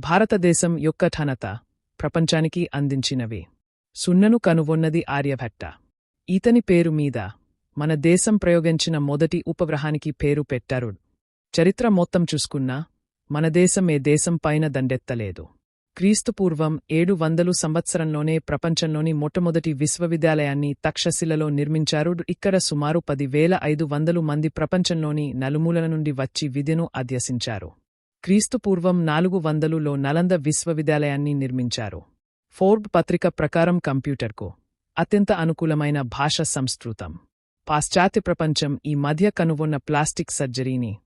భారతదేశం యొక్క ఘనత ప్రపంచానికి అందించినవి. సున్నను కనుగొన్నది ఆర్యభట్ట. ఈతని పేరు మీద మన దేశం ప్రయోగించిన మొదటి ఉపగ్రహానికి పేరు పెట్టారు చరిత్ర మొత్తం చూసుకున్నా మన దేశం ఏ దేశం పైన దండెత్తలేదు. క్రీస్తుపూర్వం ఏడు వందలు సంవత్సరంలోనే ప్రపంచంలోని మొట్టమొదటి విశ్వవిద్యాలయాన్ని తక్షశిలలో నిర్మించారు ఇక్కడ సుమారు పదివేల ఐదు వందలు మంది ప్రపంచంలోని నలుమూలల నుండి వచ్చి విద్యను అధ్యసించారు. క్రీస్తుపూర్వం నాలుగు వందలులో నలంద విశ్వవిద్యాలయాన్ని నిర్మించారు. ఫోర్బ్ పత్రిక ప్రకారం కంప్యూటర్కు అత్యంత అనుకూలమైన భాష సంస్కృతం. పాశ్చాత్య ప్రపంచం ఈ మధ్య కనుగొన్న ప్లాస్టిక్ సర్జరీని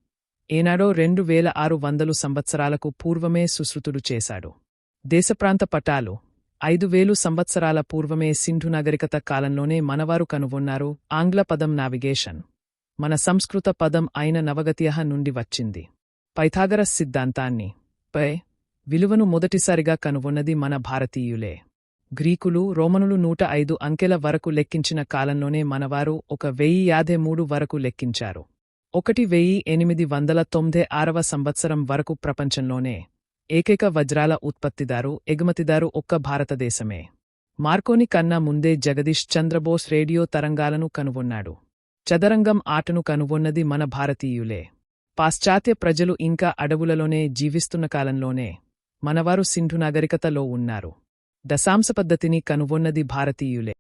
ఏనాడో రెండు వేల ఆరు వందలు సంవత్సరాలకు పూర్వమే సుశ్రుతుడు చేశాడు. దేశప్రాంత పటాలు ఐదు వేలు సంవత్సరాల పూర్వమే సింధు నాగరికత కాలంలోనే మనవారు కనుగొన్నారు ఆంగ్ల పదం నావిగేషన్. మన సంస్కృత పదం అయిన నవగతియహ నుండి వచ్చింది. పైథాగరస్ సిద్ధాంతాన్ని. పై విలువను మొదటిసారిగా కనుగొన్నది మన భారతీయులే. గ్రీకులు రోమనులు నూట ఐదు అంకెల వరకు లెక్కించిన కాలంలోనే మనవారు ఒక వెయ్యి యాభై మూడు వరకు లెక్కించారు. ఒకటి వెయ్యి ఎనిమిది వందల తొమ్మిది ఆరవ సంవత్సరం వరకు ప్రపంచంలోనే ఏకైక వజ్రాల ఉత్పత్తిదారు ఎగుమతిదారు ఒక్క భారతదేశమే. మార్కోని కన్నా ముందే జగదీష్ చంద్రబోస్ రేడియో తరంగాలను కనుగొన్నాడు. చదరంగం ఆటను కనుగొన్నది మన భారతీయులే. పాశ్చాత్య ప్రజలు ఇంకా అడవులలోనే జీవిస్తున్న కాలంలోనే మనవారు సింధు నాగరికతలో ఉన్నారు. దశాంశ పద్ధతిని కనుగొన్నది భారతీయులే.